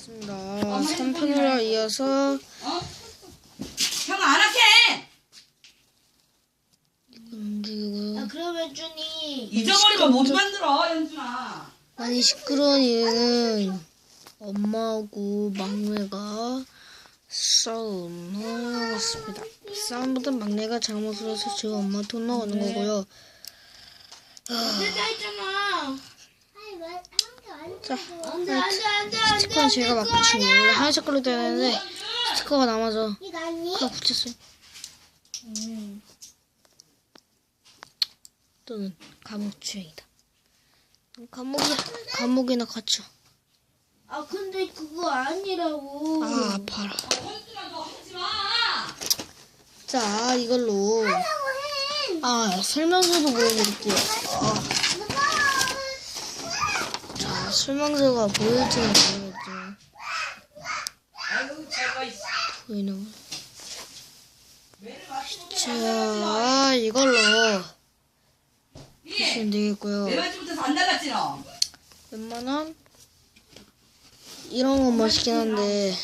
반갑습니다. 3편으로 이어서 어? 형안 할게. 움직이고요. 아, 그러면 준이 잊어버리면 못 만들어, 현준아. 많이 시끄러운 이유는 엄마하고 막내가 싸움을 하고 있습니다. 싸움보다 막내가 잘못을 해서 지금 엄마한테 혼나가는 거고요. 내가 했잖아. 자, 안돼. 스티커는 제가 막 붙인 거예요. 원래 하얀 색깔로 되어 있는데 스티커가 남아서? 그거 붙였어요. 또는 감옥 주행이다. 감옥이 감옥이나 갇혀. 아 근데 그거 아니라고. 아 아파라. 자 이걸로 아 설명서도 보여드릴게요. 아, 자 설명서가 제가 있어. 보이나 자 이걸로 예. 보시면 되겠고요. 웬만한 이런 건 멋있긴 한데.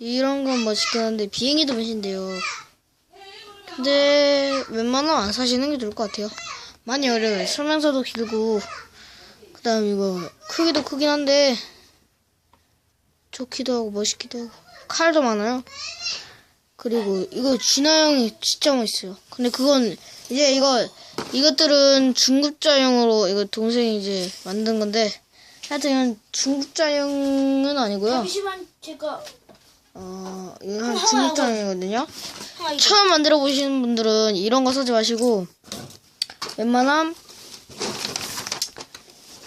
이런 건 멋있긴 한데 비행기도 멋있는데요. 근데 웬만하면 안 사시는 게 좋을 것 같아요. 많이 어려워요. 설명서도 길고 그 다음 이거 크기도 크긴 한데 좋기도 하고 멋있기도 하고 칼도 많아요. 그리고 이거 진화 형이 진짜 멋있어요. 근데 그건 이제 이거 이것들은 중급자형으로 이거 동생이 이제 만든 건데 하여튼 중급자형은 아니고요. 잠시만 제가 어, 이거 한 중급장이거든요. 아, 이거. 처음 만들어 보시는 분들은 이런 거 사지 마시고, 웬만함,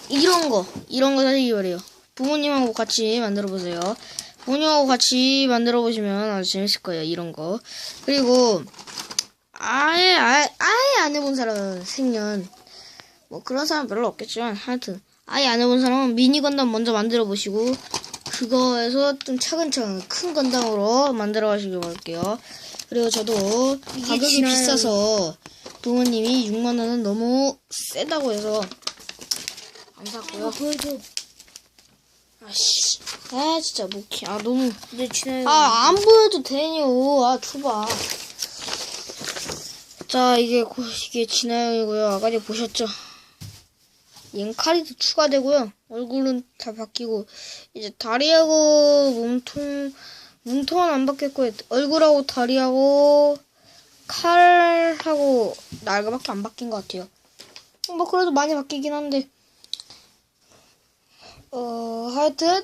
이런 거, 이런 거 사시기 바래요. 부모님하고 같이 만들어 보세요. 부모님하고 같이 만들어 보시면 아주 재밌을 거예요, 이런 거. 그리고, 아예, 아예, 아예 안 해본 사람은 생년, 뭐 그런 사람 별로 없겠지만, 하여튼, 아예 안 해본 사람은 미니 건담 먼저 만들어 보시고, 그거에서 좀 차근차근 큰 건담으로 만들어 가시길 바랄게요. 그리고 저도 가격이. 비싸서 부모님이 6만 원은 너무 세다고 해서 안 샀고요. 보여줘. 아씨, 아 진짜 목이 아 너무 내 진화. 아안 보여도 되니요. 아 줘봐. 자 이게 고- 이게 진화형이고요. 아까 전에 보셨죠? 얘는 칼이도 추가되고요. 얼굴은 다 바뀌고 이제 다리하고 몸통 몸통은 안 바뀌었고 얼굴하고 다리하고 칼하고 날개밖에 안 바뀐 것 같아요. 뭐 그래도 많이 바뀌긴 한데 어 하여튼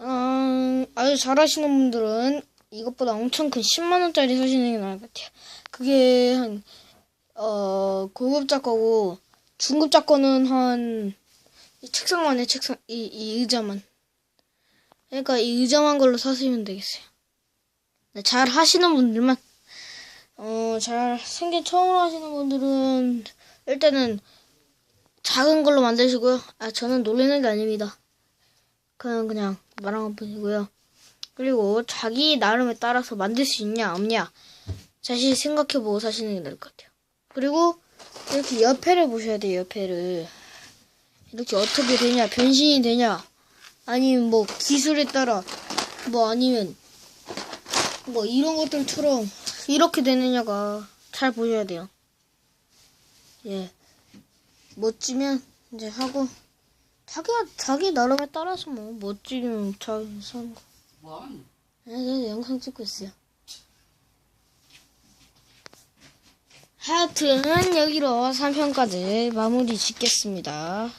음, 아주 잘하시는 분들은 이것보다 엄청 큰 10만 원짜리 사시는 게 나을 것 같아요. 그게 한 어, 고급자 거고 중급자 거는 한 이 책상만에 책상 이, 이 의자만. 그러니까 이 의자만 걸로 사시면 되겠어요. 네, 잘 하시는 분들만 어, 잘 생긴 처음으로 하시는 분들은 일단은 작은 걸로 만드시고요. 아, 저는 놀리는 게 아닙니다. 그냥 그냥 말한 것 뿐이고요. 그리고 자기 나름에 따라서 만들 수 있냐 없냐 자신이 생각해보고 사시는 게 나을 것 같아요. 그리고 이렇게 옆에를 보셔야 돼요. 옆에를 이렇게 어떻게 되냐 변신이 되냐 아니면 뭐 기술에 따라 뭐 아니면 뭐 이런 것들처럼 이렇게 되느냐가 잘 보셔야 돼요. 예 멋지면 이제 하고 자기가 자기 나름에 따라서 뭐 멋지면 자기 사는 거. 뭔? 네, 네, 영상 찍고 있어요. 하여튼 여기로 3편까지 마무리 짓겠습니다.